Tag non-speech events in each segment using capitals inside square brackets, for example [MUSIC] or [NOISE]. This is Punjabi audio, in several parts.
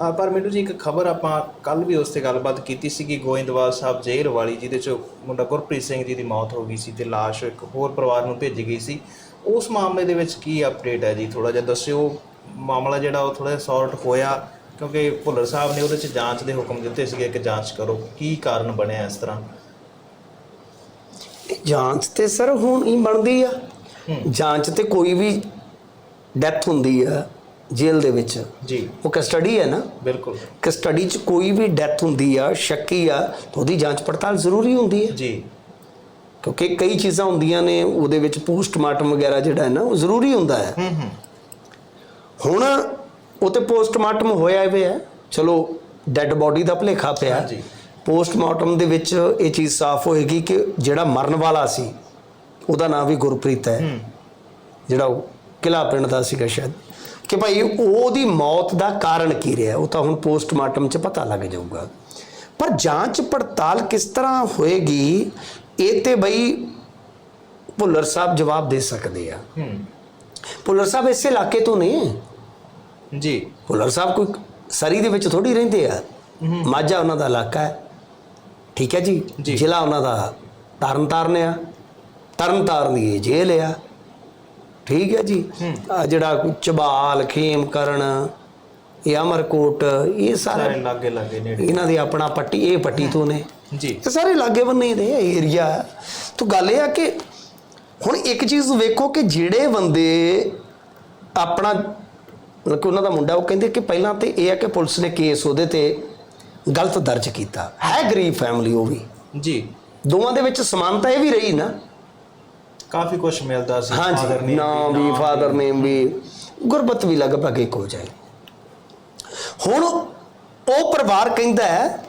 ਪਰ ਮੈਨੂੰ ਜੀ ਇੱਕ ਖਬਰ ਆਪਾਂ ਕੱਲ ਵੀ ਉਸ ਤੇ ਗੱਲਬਾਤ ਕੀਤੀ ਸੀ ਕਿ ਗੋਇੰਦਵਾਲ ਸਾਹਿਬ ਜੇਲ੍ਹ ਵਾਲੀ ਜਿਹਦੇ ਚ ਮੁੰਡਾ ਗੁਰਪ੍ਰੀਤ ਸਿੰਘ ਜੀ ਦੀ ਮੌਤ ਹੋ ਗਈ ਸੀ ਤੇ ਲਾਸ਼ ਇੱਕ ਹੋਰ ਪਰਿਵਾਰ ਨੂੰ ਭੇਜੀ ਗਈ ਸੀ। ਉਸ ਮਾਮਲੇ ਦੇ ਵਿੱਚ ਕੀ ਅਪਡੇਟ ਹੈ ਜੀ? ਥੋੜਾ ਜਿਹਾ ਦੱਸਿਓ। ਮਾਮਲਾ ਜਿਹੜਾ ਉਹ ਥੋੜਾ ਸੌਰਟ ਹੋਇਆ ਕਿਉਂਕਿ ਭੁੱਲਰ ਸਾਹਿਬ ਨੇ ਉਹਦੇ ਚ ਜਾਂਚ ਦੇ ਹੁਕਮ ਦਿੱਤੇ ਸੀਗੇ ਕਿ ਜਾਂਚ ਕਰੋ ਕੀ ਕਾਰਨ ਬਣਿਆ ਇਸ ਤਰ੍ਹਾਂ? ਜਾਂਚ ਤੇ ਸਰ ਹੁਣ ਹੀ ਬਣਦੀ ਆ। ਜਾਂਚ ਤੇ ਕੋਈ ਵੀ ਡੈਥ ਹੁੰਦੀ ਆ। ਜੇਲ੍ਹ ਦੇ ਵਿੱਚ। ਜੀ। ਉਹ ਕਸਟਡੀ ਹੈ ਨਾ? ਬਿਲਕੁਲ। ਕਸਟਡੀ 'ਚ ਕੋਈ ਵੀ ਡੈਥ ਹੁੰਦੀ ਆ ਸ਼ੱਕੀ ਆ ਤਾਂ ਉਹਦੀ ਜਾਂਚ ਪੜਤਾਲ ਜ਼ਰੂਰੀ ਹੁੰਦੀ ਹੈ। ਜੀ। ਕਿਉਂਕਿ ਕਈ ਚੀਜ਼ਾਂ ਹੁੰਦੀਆਂ ਨੇ ਉਹਦੇ ਵਿੱਚ ਪੋਸਟਮਾਰਟਮ ਵਗੈਰਾ ਜਿਹੜਾ ਹੈ ਨਾ ਉਹ ਜ਼ਰੂਰੀ ਹੁੰਦਾ ਹੈ। ਹੂੰ ਹੂੰ। ਹੁਣ ਉਹ ਤੇ ਪੋਸਟਮਾਰਟਮ ਹੋਇਆ ਹੀ ਹੈ। ਚਲੋ ਡੈੱਡ ਬਾਡੀ ਦਾ ਭਲੇਖਾ ਪਿਆ। ਹਾਂਜੀ। ਪੋਸਟਮਾਰਟਮ ਦੇ ਵਿੱਚ ਇਹ ਚੀਜ਼ ਸਾਫ਼ ਹੋਏਗੀ ਕਿ ਜਿਹੜਾ ਮਰਨ ਵਾਲਾ ਸੀ ਉਹਦਾ ਨਾਮ ਵੀ ਗੁਰਪ੍ਰੀਤ ਹੈ। ਹੂੰ। ਜਿਹੜਾ ਉਹ ਕਿਲਾ ਪਿੰਡ ਦਾ ਸੀਗਾ ਸ਼ਾਇਦ। ਕਿ ਭਾਈ ਉਹਦੀ ਮੌਤ ਦਾ ਕਾਰਨ ਕੀ ਰਿਹਾ? ਉਹ ਤਾਂ ਹੁਣ ਪੋਸਟਮਾਰਟਮ 'ਚ ਪਤਾ ਲੱਗ ਜਾਊਗਾ। ਪਰ ਜਾਂਚ ਪੜਤਾਲ ਕਿਸ ਤਰ੍ਹਾਂ ਹੋਏਗੀ ਇਹ ਤੇ ਬਈ ਭੁੱਲਰ ਸਾਹਿਬ ਜਵਾਬ ਦੇ ਸਕਦੇ ਆ। ਭੁੱਲਰ ਸਾਹਿਬ ਇਸੇ ਇਲਾਕੇ ਤੋਂ ਨੇ? ਜੀ। ਭੁੱਲਰ ਸਾਹਿਬ ਕੋਈ ਸਰੀ ਦੇ ਵਿੱਚ ਥੋੜੀ ਰਹਿੰਦੇ ਆ? ਮਾਝਾ ਉਹਨਾਂ ਦਾ ਇਲਾਕਾ ਹੈ। ਠੀਕ ਹੈ ਜੀ। ਜ਼ਿਲ੍ਹਾ ਉਹਨਾਂ ਦਾ ਤਰਨਤਾਰਨ ਆ। ਤਰਨਤਾਰਨ ਦੀ ਜੇਲ੍ਹ ਆ। ਠੀਕ ਹੈ ਜੀ? ਆ ਜਿਹੜਾ ਚਬਾਲ ਖੇਮ ਕਰਨ ਇਹ ਅਮਰਕੋਟ ਇਹ ਸਾਰੇ ਸਾਰੇ ਲਾਗੇ ਲਾਗੇ ਨੇੜੇ। ਇਹਨਾਂ ਦੀ ਆਪਣਾ ਪੱਟੀ ਇਹ ਪੱਟੀ ਤੋਂ ਨੇ। ਜੀ। ਇਹ ਸਾਰੇ ਲਾਗੇ ਬੰਨੇ ਦੇ ਏਰੀਆ ਤੋਂ ਗੱਲ ਇਹ ਆ ਕਿ ਹੁਣ ਇੱਕ ਚੀਜ਼ ਵੇਖੋ ਕਿ ਜਿਹੜੇ ਬੰਦੇ ਆਪਣਾ ਮਤਲਬ ਕਿ ਉਹਨਾਂ ਦਾ ਮੁੰਡਾ ਉਹ ਕਹਿੰਦੇ ਕਿ ਪਹਿਲਾਂ ਤੇ ਇਹ ਆ ਕਿ ਪੁਲਿਸ ਨੇ ਕੇਸ ਉਹਦੇ ਤੇ ਗਲਤ ਦਰਜ ਕੀਤਾ। ਹੈ ਗਰੀਬ ਫੈਮਿਲੀ ਉਹ ਵੀ। ਜੀ। ਦੋਵਾਂ ਦੇ ਵਿੱਚ ਸਮਾਨਤਾ ਇਹ ਵੀ ਰਹੀ ਨਾ। ਕਾਫੀ ਕੁਝ ਮਿਲਦਾ ਸੀ ਹਾਂਜੀ ਨਾਮ ਵੀ ਫਾਦਰ ਨੇਮ ਵੀ। ਗੁਰਬਤ ਵੀ ਲਗਭਗ ਇੱਕ ਹੋ ਜਾਏ। ਹੁਣ ਉਹ ਪਰਿਵਾਰ ਕਹਿੰਦਾ ਹੈ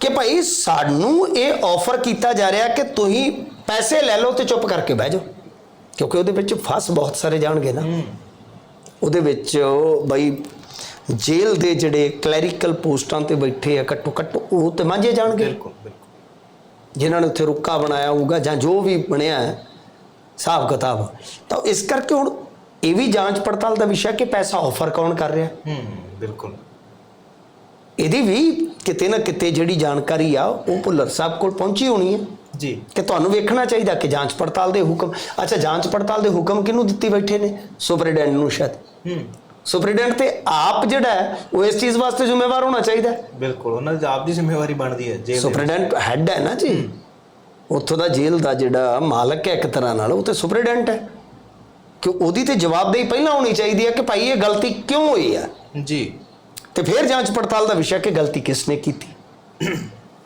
ਕਿ ਭਾਈ ਸਾਨੂੰ ਇਹ ਆਫਰ ਕੀਤਾ ਜਾ ਰਿਹਾ ਕਿ ਤੁਸੀਂ ਪੈਸੇ ਲੈ ਲਓ ਤੇ ਚੁੱਪ ਕਰਕੇ ਬਹਿ ਜਾਓ। ਕਿਉਂਕਿ ਉਹਦੇ ਵਿੱਚ ਫਸ ਬਹੁਤ ਸਾਰੇ ਜਾਣਗੇ ਨਾ। ਉਹਦੇ ਵਿੱਚ ਬਈ ਜੇਲ੍ਹ ਦੇ ਜਿਹੜੇ ਕਲੈਰੀਕਲ ਪੋਸਟਾਂ ਤੇ ਬੈਠੇ ਆ ਘੱਟੋ ਘੱਟ ਉਹ ਤੇ ਮਾਂਝੇ ਜਾਣਗੇ। ਬਿਲਕੁਲ ਬਿਲਕੁਲ। ਜਿਨ੍ਹਾਂ ਨੇ ਉੱਥੇ ਰੁੱਕਾ ਬਣਾਇਆ ਹੋਊਗਾ ਜਾਂ ਜੋ ਵੀ ਬਣਿਆ ਹੈ ਹਿਸਾਬ ਕਿਤਾਬ। ਤਾਂ ਇਸ ਕਰਕੇ ਹੁਣ ਇਹ ਵੀ ਜਾਂਚ ਪੜਤਾਲ ਦਾ ਵਿਸ਼ਾ ਕਿ ਪੈਸਾ ਆਫਰ ਕੌਣ ਕਰ ਰਿਹਾ? ਹੂੰ ਬਿਲਕੁਲ। ਇਹਦੀ ਵੀ ਕਿਤੇ ਨਾ ਕਿਤੇ ਜਿਹੜੀ ਜਾਣਕਾਰੀ ਆ ਉਹ ਭੁੱਲਰ ਸਾਹਿਬ ਕੋਲ ਪਹੁੰਚੀ ਹੋਣੀ ਹੈ। ਜੀ। ਕਿ ਤੁਹਾਨੂੰ ਵੇਖਣਾ ਚਾਹੀਦਾ ਕਿ ਜਾਂਚ ਪੜਤਾਲ ਦੇ ਹੁਕਮ ਅੱਛਾ ਜਾਂਚ ਪੜਤਾਲ ਦੇ ਹੁਕਮ ਕਿਹਨੂੰ ਦਿੱਤੀ ਬੈਠੇ ਨੇ? ਸੁਪਰਡੈਂਟ ਨੂੰ ਸ਼ਾਇਦ। ਹੂੰ। ਸੁਪਰਡੈਂਟ ਤੇ ਆਪ ਜਿਹੜਾ ਹੈ ਉਹ ਇਸ ਚੀਜ਼ ਵਾਸਤੇ ਜ਼ਿੰਮੇਵਾਰ ਹੋਣਾ ਚਾਹੀਦਾ ਬਿਲਕੁਲ ਉਹਨਾਂ ਦੀ ਆਪ ਦੀ ਜ਼ਿੰਮੇਵਾਰੀ ਬਣਦੀ ਹੈ ਵਿੱਚ। ਸੁਪਰਡੈਂਟ ਹੈੱਡ ਹੈ ਨਾ ਜੀ। ਉੱਥੋਂ ਦਾ ਜੇਲ੍ਹ ਦਾ ਜਿਹੜਾ ਮਾਲਕ ਹੈ ਇੱਕ ਤਰ੍ਹਾਂ ਨਾਲ ਉਹ ਤੇ ਸੁਪਰਡੈਂਟ ਹੈ। ਕਿ ਉਹਦੀ ਤੇ ਜਵਾਬਦੇਹੀ ਪਹਿਲਾਂ ਹੋਣੀ ਚਾਹੀਦੀ ਹੈ ਕਿ ਭਾਈ ਇਹ ਗਲਤੀ ਕਿਉਂ ਹੋਈ ਹੈ? ਜੀ। ਤੇ ਫਿਰ ਜਾਂਚ ਪੜਤਾਲ ਦਾ ਵਿਸ਼ਾ ਕਿ ਗਲਤੀ ਕਿਸ ਨੇ ਕੀਤੀ।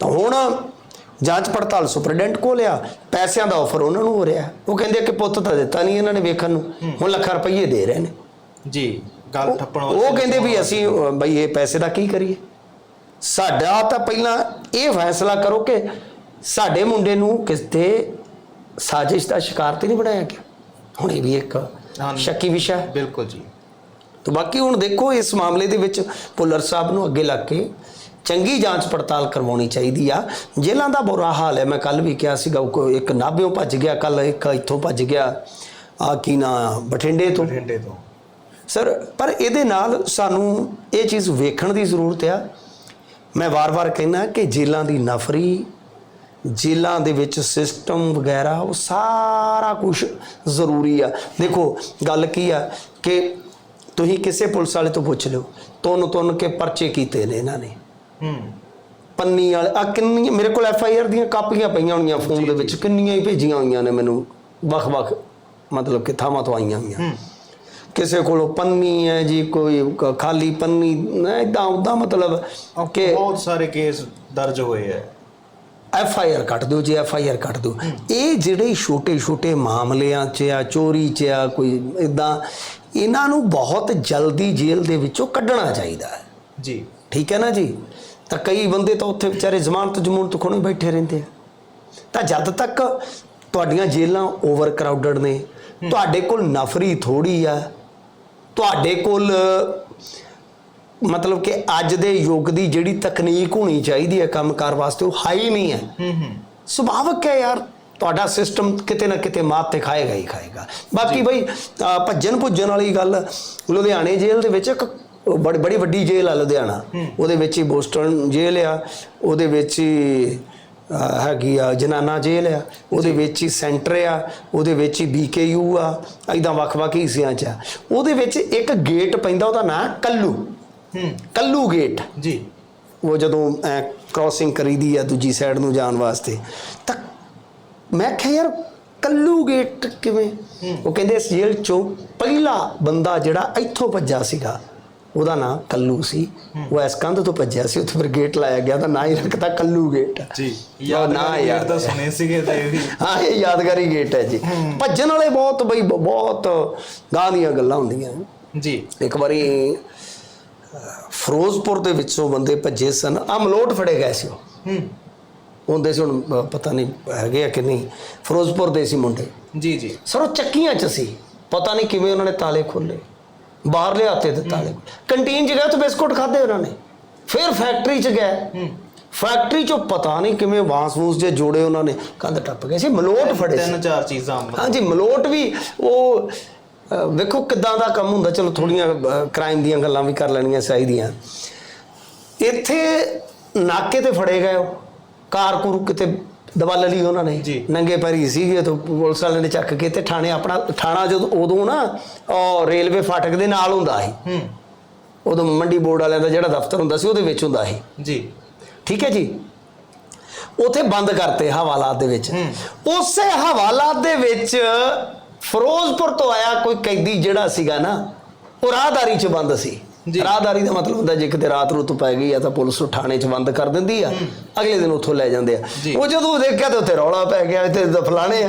ਤਾਂ ਹੁਣ ਜਾਂਚ ਪੜਤਾਲ ਸੁਪਰਡੈਂਟ ਕੋਲ ਆ ਪੈਸਿਆਂ ਦਾ ਆਫਰ ਉਹਨਾਂ ਨੂੰ ਹੋ ਰਿਹਾ। ਉਹ ਕਹਿੰਦੇ ਕਿ ਪੁੱਤ ਤਾਂ ਦਿੱਤਾ ਨਹੀਂ ਇਹਨਾਂ ਨੇ ਵੇਖਣ ਨੂੰ। ਹੁਣ ਲੱਖਾਂ ਰੁਪਏ ਦੇ ਰਹੇ ਨੇ। ਜੀ ਗੱਲ ਠੱਪਣ ਉਹ ਕਹਿੰਦੇ ਵੀ ਅਸੀਂ ਬਈ ਇਹ ਪੈਸੇ ਦਾ ਕੀ ਕਰੀਏ? ਸਾਡਾ ਤਾਂ ਪਹਿਲਾਂ ਇਹ ਫੈਸਲਾ ਕਰੋ ਕਿ ਸਾਡੇ ਮੁੰਡੇ ਨੂੰ ਕਿਤੇ ਸਾਜ਼ਿਸ਼ ਦਾ ਸ਼ਿਕਾਰ ਤੇ ਨਹੀਂ ਬਣਾਇਆ ਗਿਆ? ਹੁਣ ਇਹ ਵੀ ਇੱਕ। ਸ਼ੱਕੀ ਵਿਸ਼ਾ ਬਿਲਕੁਲ ਜੀ। ਤਾਂ ਬਾਕੀ ਹੁਣ ਦੇਖੋ ਇਸ ਮਾਮਲੇ ਦੇ ਵਿੱਚ ਭੁੱਲਰ ਸਾਹਿਬ ਨੂੰ ਅੱਗੇ ਲੱਗ ਕੇ ਚੰਗੀ ਜਾਂਚ ਪੜਤਾਲ ਕਰਵਾਉਣੀ ਚਾਹੀਦੀ ਆ। ਜੇਲ੍ਹਾਂ ਦਾ ਬੁਰਾ ਹਾਲ ਹੈ। ਮੈਂ ਕੱਲ ਵੀ ਕਿਹਾ ਸੀਗਾ ਇੱਕ ਨਾਭਿਓਂ ਭੱਜ ਗਿਆ ਕੱਲ ਇੱਕ ਇੱਥੋਂ ਭੱਜ ਗਿਆ। ਆ ਕੀ ਨਾ ਬਠਿੰਡੇ ਤੋਂ? ਬਠਿੰਡੇ ਤੋਂ। ਸਰ ਪਰ ਇਹਦੇ ਨਾਲ ਸਾਨੂੰ ਇਹ ਚੀਜ਼ ਵੇਖਣ ਦੀ ਜ਼ਰੂਰਤ ਆ। ਮੈਂ ਵਾਰ-ਵਾਰ ਕਹਿੰਦਾ ਕਿ ਜੇਲਾਂ ਦੀ ਨਫਰੀ ਜੇਲਾਂ ਦੇ ਵਿੱਚ ਸਿਸਟਮ ਵਗੈਰਾ ਉਹ ਸਾਰਾ ਕੁਝ ਜ਼ਰੂਰੀ ਆ। ਦੇਖੋ ਗੱਲ ਕੀ ਆ ਕਿ ਤੁਸੀਂ ਕਿਸੇ ਪੁਲਿਸ ਵਾਲੇ ਤੋਂ ਪੁੱਛ ਲਿਓ ਤੁੰਨ ਤੁੰਨ ਕੇ ਪਰਚੇ ਕੀਤੇ ਨੇ ਇਹਨਾਂ ਨੇ। ਹੂੰ। ਪੰਨੀ ਵਾਲੇ ਆ ਕਿੰਨੀਆਂ ਮੇਰੇ ਕੋਲ ਐਫ ਆਈ ਆਰ ਦੀਆਂ ਕਾਪੀਆਂ ਪਈਆਂ ਹੋਣੀਆਂ ਫੋਨ ਦੇ ਵਿੱਚ ਕਿੰਨੀਆਂ ਹੀ ਭੇਜੀਆਂ ਹੋਈਆਂ ਨੇ ਮੈਨੂੰ ਵੱਖ-ਵੱਖ ਮਤਲਬ ਕਿ ਥਾਵਾਂ ਤੋਂ ਆਈਆਂ ਹੋਈਆਂ। ਕਿਸੇ ਕੋਲੋਂ ਪੰਨੀ ਹੈ ਜੀ ਕੋਈ ਖਾਲੀ ਪੰਨੀ ਇਦਾਂ ਉਦਾਂ ਮਤਲਬ ਕਿ ਬਹੁਤ ਸਾਰੇ ਕੇਸ ਦਰਜ ਹੋਏ ਹੈ ਐਫ ਆਈ ਆਰ ਕੱਟ ਦਿਓ ਜੀ ਐਫ ਆਈ ਆਰ ਕੱਟ ਦਿਓ। ਇਹ ਜਿਹੜੇ ਛੋਟੇ ਛੋਟੇ ਮਾਮਲਿਆਂ 'ਚ ਆ ਚੋਰੀ 'ਚ ਆ ਕੋਈ ਇਦਾਂ ਇਹਨਾਂ ਨੂੰ ਬਹੁਤ ਜਲਦੀ ਜੇਲ੍ਹ ਦੇ ਵਿੱਚੋਂ ਕੱਢਣਾ ਚਾਹੀਦਾ ਹੈ। ਜੀ। ਠੀਕ ਹੈ ਨਾ ਜੀ? ਤਾਂ ਕਈ ਬੰਦੇ ਤਾਂ ਉੱਥੇ ਵਿਚਾਰੇ ਜ਼ਮਾਨਤ ਜਮੂਨਤ ਖੋਣੇ ਬੈਠੇ ਰਹਿੰਦੇ ਆ। ਤਾਂ ਜਦ ਤੱਕ ਤੁਹਾਡੀਆਂ ਜੇਲ੍ਹਾਂ ਓਵਰ ਕਰਾਊਡਡ ਨੇ ਤੁਹਾਡੇ ਕੋਲ ਨਫਰੀ ਥੋੜੀ ਆ ਤੁਹਾਡੇ ਕੋਲ ਮਤਲਬ ਕਿ ਅੱਜ ਦੇ ਯੁੱਗ ਦੀ ਜਿਹੜੀ ਤਕਨੀਕ ਹੋਣੀ ਚਾਹੀਦੀ ਹੈ ਕੰਮਕਾਰ ਵਾਸਤੇ ਉਹ ਹਾਈ ਨਹੀਂ ਹੈ। ਹੂੰ ਹੂੰ। ਸੁਭਾਵਕ ਹੈ ਯਾਰ। ਤੁਹਾਡਾ ਸਿਸਟਮ ਕਿਤੇ ਨਾ ਕਿਤੇ ਮਾਤ ਤੇ ਖਾਏਗਾ ਹੀ ਖਾਏਗਾ। ਬਾਕੀ ਬਈ ਭੱਜਣ ਭੁੱਜਣ ਵਾਲੀ ਗੱਲ ਲੁਧਿਆਣੇ ਜੇਲ੍ਹ ਦੇ ਵਿੱਚ ਇੱਕ ਬੜੀ ਬੜੀ ਵੱਡੀ ਜੇਲ੍ਹ ਆ ਲੁਧਿਆਣਾ। ਉਹਦੇ ਵਿੱਚ ਹੀ ਬੋਸਟਨ ਜੇਲ੍ਹ ਆ। ਉਹਦੇ ਵਿੱਚ ਹੀ ਹੈਗੀ ਆ ਜਨਾਨਾ ਜੇਲ੍ਹ ਆ। ਉਹਦੇ ਵਿੱਚ ਹੀ ਸੈਂਟਰ ਆ। ਉਹਦੇ ਵਿੱਚ ਹੀ ਬੀਕੇਯੂ ਆ। ਐਦਾਂ ਵੱਖ-ਵੱਖ ਹਿੱਸਿਆਂ 'ਚ ਆ। ਉਹਦੇ ਵਿੱਚ ਇੱਕ ਗੇਟ ਪੈਂਦਾ ਉਹਦਾ ਨਾਂ ਕੱਲੂ। ਕੱਲੂ ਗੇਟ। ਜੀ। ਉਹ ਜਦੋਂ ਕ੍ਰਾਸਿੰਗ ਕਰੀਦੀ ਆ ਦੂਜੀ ਸਾਈਡ ਨੂੰ ਜਾਣ ਵਾਸਤੇ ਤਾਂ ਮੈਂ ਕਿਹਾ ਯਾਰ ਕੱਲੂ ਗੇਟ ਕਿਵੇਂ? ਉਹ ਕਹਿੰਦੇ ਇਸ ਜੇਲ੍ਹ ਚੋਂ ਪਹਿਲਾ ਬੰਦਾ ਜਿਹੜਾ ਇੱਥੋਂ ਭੱਜਾ ਸੀਗਾ ਉਹਦਾ ਨਾਂ ਕੱਲੂ ਸੀ। ਉਹ ਇਸ ਕੰਧ ਤੋਂ ਭੱਜਿਆ ਸੀ ਉੱਥੇ ਫਿਰ ਗੇਟ ਲਾਇਆ ਗਿਆ ਤਾਂ ਨਾਂ ਹੀ ਰੱਖਤਾ ਕੱਲੂ ਗੇਟ। ਜੀ। ਉਹ ਨਾਂ ਯਾਦ ਯਾਦ ਤਾਂ ਸੁਣੇ ਸੀਗੇ ਤੇ ਇਹ ਵੀ। [LAUGHS] ਹਾਂ ਇਹ ਯਾਦਗਾਰੀ ਗੇਟ ਹੈ ਜੀ। ਭੱਜਣ ਵਾਲੇ ਬਹੁਤ ਬਈ ਬਹੁਤ ਗਾਂ ਦੀਆਂ ਗੱਲਾਂ ਹੁੰਦੀਆਂ। ਜੀ। ਇੱਕ ਵਾਰੀ ਫਿਰੋਜ਼ਪੁਰ ਦੇ ਵਿੱਚੋਂ ਬੰਦੇ ਭੱਜੇ ਸਨ। ਅਮਲੋਟ ਫੜੇ ਗਏ ਸੀ ਉਹ। ਹੂੰ। ਹੁੰਦੇ ਸੀ ਹੁਣ ਪਤਾ ਨਹੀਂ ਹੈਗੇ ਆ ਕਿ ਨਹੀਂ। ਫਿਰੋਜ਼ਪੁਰ ਦੇ ਸੀ ਮੁੰਡੇ। ਜੀ ਜੀ। ਸਰ ਉਹ ਚੱਕੀਆਂ 'ਚ ਸੀ। ਪਤਾ ਨਹੀਂ ਕਿਵੇਂ ਉਹਨਾਂ ਨੇ ਤਾਲੇ ਖੋਲੇ ਬਾਹਰ ਲਿਆਤੇ ਤੇ ਤਾਲੇ ਕੰਟੀਨ 'ਚ ਗਏ ਤੇ ਬਿਸਕੁਟ ਖਾਦੇ ਉਹਨਾਂ ਨੇ। ਫਿਰ ਫੈਕਟਰੀ 'ਚ ਗਏ। ਫੈਕਟਰੀ 'ਚੋਂ ਪਤਾ ਨਹੀਂ ਕਿਵੇਂ ਬਾਂਸ-ਬੂਸ ਜੇ ਜੋੜੇ ਉਹਨਾਂ ਨੇ। ਕੰਧ ਟੱਪ ਗਏ ਸੀ। ਮਲੋਟ ਫੜੇ ਸੀ। ਤਿੰਨ ਚਾਰ ਚੀਜ਼ਾਂ ਹਾਂਜੀ ਮਲੋਟ ਵੀ ਉਹ ਵੇਖੋ ਕਿਦਾਂ ਦਾ ਕੰਮ ਹੁੰਦਾ ਚਲੋ ਥੋੜੀਆਂ ਕ੍ਰਾਈਮ ਦੀਆਂ ਗੱਲਾਂ ਵੀ ਕਰ ਲੈਣੀਆਂ ਚਾਹੀਦੀਆਂ। ਇੱਥੇ ਨਾਕੇ ਤੇ ਫੜੇ ਗਏ ਉਹ। ਕਾਰਕੁਰ ਕਿਤੇ ਦਬਲ ਲਈ ਉਹਨਾਂ ਨੇ। ਨੰਗੇ ਪੈਰੀ ਸੀਗੇ ਤਾਂ ਪੁਲਿਸ ਵਾਲਿਆਂ ਨੇ ਚੱਕ ਕੇ ਤੇ ਥਾਣੇ ਆਪਣਾ ਥਾਣਾ ਜਦੋਂ ਉਦੋਂ ਨਾ ਉਹ ਰੇਲਵੇ ਫਾਟਕ ਦੇ ਨਾਲ ਹੁੰਦਾ ਸੀ। ਹੂੰ। ਉਦੋਂ ਮੰਡੀ ਬੋਰਡ ਵਾਲਿਆਂ ਦਾ ਜਿਹੜਾ ਦਫ਼ਤਰ ਹੁੰਦਾ ਸੀ ਉਹਦੇ ਵਿੱਚ ਹੁੰਦਾ ਸੀ। ਜੀ। ਠੀਕ ਹੈ ਜੀ? ਉਥੇ ਬੰਦ ਕਰਤੇ ਹਵਾਲਾਤ ਦੇ ਵਿੱਚ। ਉਸੇ ਹਵਾਲਾਤ ਦੇ ਵਿੱਚ ਫਿਰੋਜ਼ਪੁਰ ਤੋਂ ਆਇਆ ਕੋਈ ਕੈਦੀ ਜਿਹੜਾ ਸੀਗਾ ਨਾ ਉਹ ਰਾਹਦਾਰੀ 'ਚ ਬੰਦ ਸੀ। ਰਾਹਦਾਰੀ ਦਾ ਮਤਲਬ ਹੁੰਦਾ ਜੇ ਕਿਤੇ ਰਾਤ ਰੁੱਤ ਪੈ ਗਈ ਆ ਤਾਂ ਪੁਲਿਸ ਉਹ ਥਾਣੇ 'ਚ ਬੰਦ ਕਰ ਦਿੰਦੀ ਆ ਅਗਲੇ ਦਿਨ ਉੱਥੋਂ ਲੈ ਜਾਂਦੇ ਆ। ਉਹ ਜਦੋਂ ਦੇਖਿਆ ਤੇ ਉੱਥੇ ਰੌਲਾ ਪੈ ਗਿਆ ਤਾਂ ਫਲਾਣੇ ਆ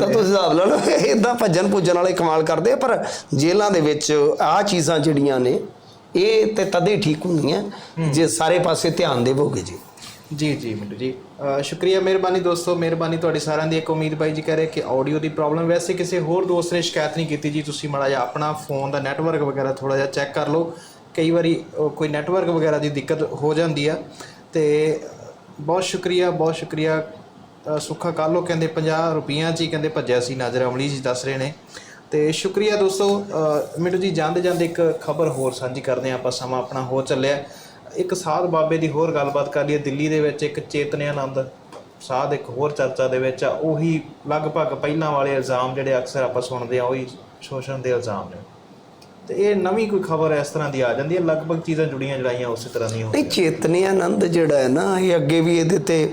ਤਾਂ। ਤੁਸੀਂ ਹਿਸਾਬ ਲਾ ਲਓ ਇਦਾਂ ਭੱਜਣ ਭੁੱਜਣ ਵਾਲੇ ਕਮਾਲ ਕਰਦੇ ਆ ਪਰ ਜੇਲ੍ਹਾਂ ਦੇ ਵਿੱਚ ਆਹ ਚੀਜ਼ਾਂ ਜਿਹੜੀਆਂ ਨੇ ਇਹ ਤੇ ਤਦੇ ਠੀਕ ਹੁੰਦੀਆਂ ਜੇ ਸਾਰੇ ਪਾਸੇ ਧਿਆਨ ਦੇਵੋਗੇ ਜੀ ਜੀ ਜੀ, ਮਿੰਟੂ ਜੀ। ਅਹ ਸ਼ੁਕਰੀਆ ਮਿਹਰਬਾਨੀ ਦੋਸਤੋ, ਮਿਹਰਬਾਨੀ ਤੁਹਾਡੀ ਸਾਰਿਆਂ ਦੀ। ਇੱਕ ਉਮੀਦ ਬਾਈ ਜੀ ਕਹਿ ਰਹੇ ਕਿ ਆਡੀਓ ਦੀ ਪ੍ਰੋਬਲਮ ਵੈਸੇ ਕਿਸੇ ਹੋਰ ਦੋਸਤ ਨੇ ਸ਼ਿਕਾਇਤ ਨਹੀਂ ਕੀਤੀ ਜੀ। ਤੁਸੀਂ ਮਾੜਾ ਜਿਹਾ ਆਪਣਾ ਫੋਨ ਦਾ ਨੈਟਵਰਕ ਵਗੈਰਾ ਥੋੜਾ ਜਿਹਾ ਚੈੱਕ ਕਰ ਲਓ। ਕਈ ਵਾਰੀ ਉਹ ਕੋਈ ਨੈਟਵਰਕ ਵਗੈਰਾ ਦੀ ਦਿੱਕਤ ਹੋ ਜਾਂਦੀ ਆ। ਤੇ ਬਹੁਤ ਸ਼ੁਕਰੀਆ ਬਹੁਤ ਸ਼ੁਕਰੀਆ। ਅਹ ਸੁੱਖਾ ਕਾਲੋ ਕਹਿੰਦੇ 50 ਰੁਪਈਆਂ 'ਚ ਹੀ ਕਹਿੰਦੇ ਭੱਜਿਆ ਸੀ ਨਾਜ਼ਰ ਅਮਲੀ ਜੀ, ਦੱਸ ਰਹੇ ਨੇ। ਤੇ ਸ਼ੁਕਰੀਆ ਦੋਸਤੋ ਅਹ ਮਿੰਟੂ ਜੀ ਜਾਂਦੇ ਜਾਂਦੇ ਇੱਕ ਖਬਰ ਹੋਰ ਸਾਂਝੀ ਕਰਦੇ ਹਾਂ। ਆਪਾਂ ਸਮਾਂ ਆਪਣਾ ਹੋ ਚੱਲਿਆ। ਇੱਕ ਸਾਧ ਬਾਬੇ ਦੀ ਹੋਰ ਗੱਲਬਾਤ ਕਰ ਲਈਏ। ਦਿੱਲੀ ਦੇ ਵਿੱਚ ਇੱਕ ਚੇਤਨਿਆਨੰਦ ਸਾਧ ਇੱਕ ਹੋਰ ਚਰਚਾ ਦੇ ਵਿੱਚ ਆ ਉਹੀ ਲਗਭਗ ਪਹਿਲਾਂ ਵਾਲੇ ਇਲਜ਼ਾਮ ਜਿਹੜੇ ਅਕਸਰ ਆਪਾਂ ਸੁਣਦੇ ਆ ਉਹੀ ਸ਼ੋਸ਼ਣ ਦੇ ਇਲਜ਼ਾਮ ਨੇ। ਤੇ ਇਹ ਨਵੀਂ ਕੋਈ ਖਬਰ ਇਸ ਤਰ੍ਹਾਂ ਦੀ ਆ ਜਾਂਦੀ ਹੈ ਲਗਭਗ ਚੀਜ਼ਾਂ ਜੁੜੀਆਂ ਜੜਾਈਆਂ ਉਸੇ ਤਰ੍ਹਾਂ ਦੀਆਂ ਨਹੀਂ ਚੇਤਨੀ ਆਨੰਦ ਜਿਹੜਾ ਹੈ ਨਾ ਇਹ ਅੱਗੇ ਵੀ ਇਹਦੇ ਤੇ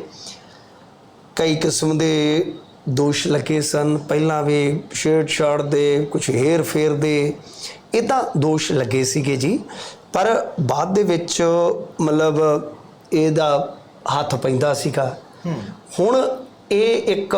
ਕਈ ਕਿਸਮ ਦੇ ਦੋਸ਼ ਲੱਗੇ ਸਨ। ਪਹਿਲਾਂ ਵੀ ਸ਼ਾਟ ਦੇ ਕੁਝ ਹੇਰ ਫੇਰ ਦੇ ਇਦਾਂ ਦੋਸ਼ ਲੱਗੇ ਸੀਗੇ ਜੀ। ਪਰ ਬਾਅਦ ਦੇ ਵਿੱਚ ਮਤਲਬ ਇਹਦਾ ਹੱਥ ਪੈਂਦਾ ਸੀਗਾ। ਹੁਣ ਇਹ ਇੱਕ